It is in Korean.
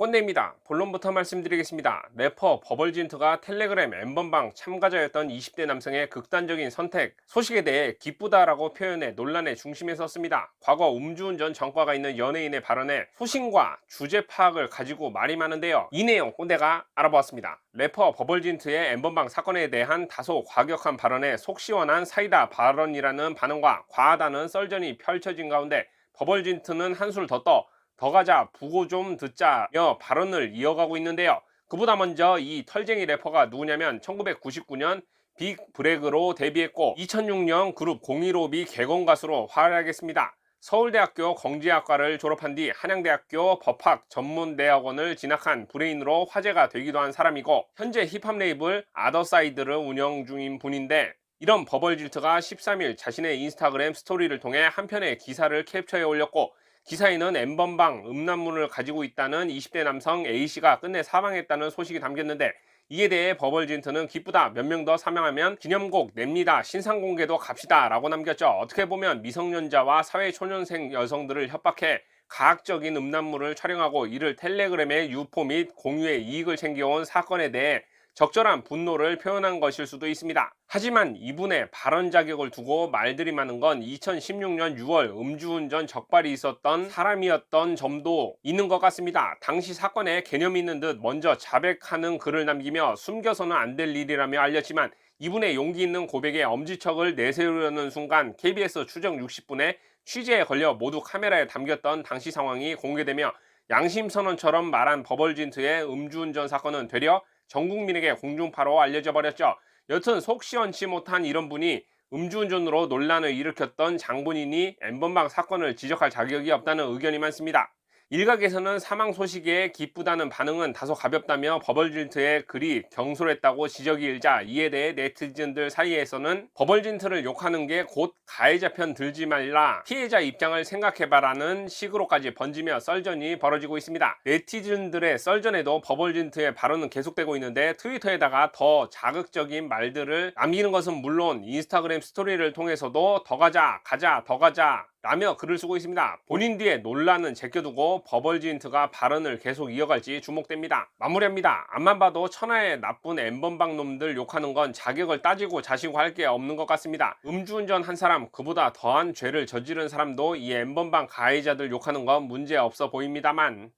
꼰대입니다. 본론부터 말씀드리겠습니다. 래퍼 버벌진트가 텔레그램 엠번방 참가자였던 20대 남성의 극단적인 선택 소식에 대해 기쁘다라고 표현해 논란의 중심에 섰습니다. 과거 음주운전 전과가 있는 연예인의 발언에 소신과 주제 파악을 가지고 말이 많은데요. 이 내용 꼰대가 알아보았습니다. 래퍼 버벌진트의 엠번방 사건에 대한 다소 과격한 발언에 속 시원한 사이다 발언이라는 반응과 과하다는 썰전이 펼쳐진 가운데 버벌진트는 한술 더 떠 더 가자 부고 좀 듣자며 발언을 이어가고 있는데요. 그보다 먼저 이 털쟁이 래퍼가 누구냐면 1999년 빅 브렉으로 데뷔했고 2006년 그룹 015비 개건 가수로 활약했습니다. 서울대학교 공지학과를 졸업한 뒤 한양대학교 법학 전문대학원을 진학한 브레인으로 화제가 되기도 한 사람이고 현재 힙합 레이블 아더사이드를 운영 중인 분인데 이런 버벌 질트가 13일 자신의 인스타그램 스토리를 통해 한 편의 기사를 캡처해 올렸고 기사에는 엠번방 음란물을 가지고 있다는 20대 남성 A씨가 끝내 사망했다는 소식이 담겼는데 이에 대해 버벌진트는 기쁘다 몇 명 더 사망하면 기념곡 냅니다 신상 공개도 갑시다 라고 남겼죠. 어떻게 보면 미성년자와 사회초년생 여성들을 협박해 가학적인 음란물을 촬영하고 이를 텔레그램의 유포 및 공유에 이익을 챙겨온 사건에 대해 적절한 분노를 표현한 것일 수도 있습니다. 하지만 이분의 발언 자격을 두고 말들이 많은 건 2016년 6월 음주운전 적발이 있었던 사람이었던 점도 있는 것 같습니다. 당시 사건에 개념이 있는 듯 먼저 자백하는 글을 남기며 숨겨서는 안 될 일이라며 알렸지만 이분의 용기 있는 고백에 엄지척을 내세우려는 순간 KBS 추정 60분에 취재에 걸려 모두 카메라에 담겼던 당시 상황이 공개되며 양심선언처럼 말한 버벌진트의 음주운전 사건은 되려 전 국민에게 공중파로 알려져 버렸죠. 여튼 속 시원치 못한 이런 분이 음주운전으로 논란을 일으켰던 장본인이 엠번방 사건을 지적할 자격이 없다는 의견이 많습니다. 일각에서는 사망 소식에 기쁘다는 반응은 다소 가볍다며 버벌진트의 글이 경솔했다고 지적이 일자 이에 대해 네티즌들 사이에서는 버벌진트를 욕하는 게 곧 가해자 편 들지 말라 피해자 입장을 생각해봐라는 식으로까지 번지며 썰전이 벌어지고 있습니다. 네티즌들의 썰전에도 버벌진트의 발언은 계속되고 있는데 트위터에다가 더 자극적인 말들을 남기는 것은 물론 인스타그램 스토리를 통해서도 더 가자 가자 더 가자 라며 글을 쓰고 있습니다. 본인 뒤에 논란은 제껴두고 버벌진트가 발언을 계속 이어갈지 주목됩니다. 마무리합니다. 앞만 봐도 천하의 나쁜 엠번방 놈들 욕하는 건 자격을 따지고 자시고 할 게 없는 것 같습니다. 음주운전 한 사람 그보다 더한 죄를 저지른 사람도 이 엠번방 가해자들 욕하는 건 문제 없어 보입니다만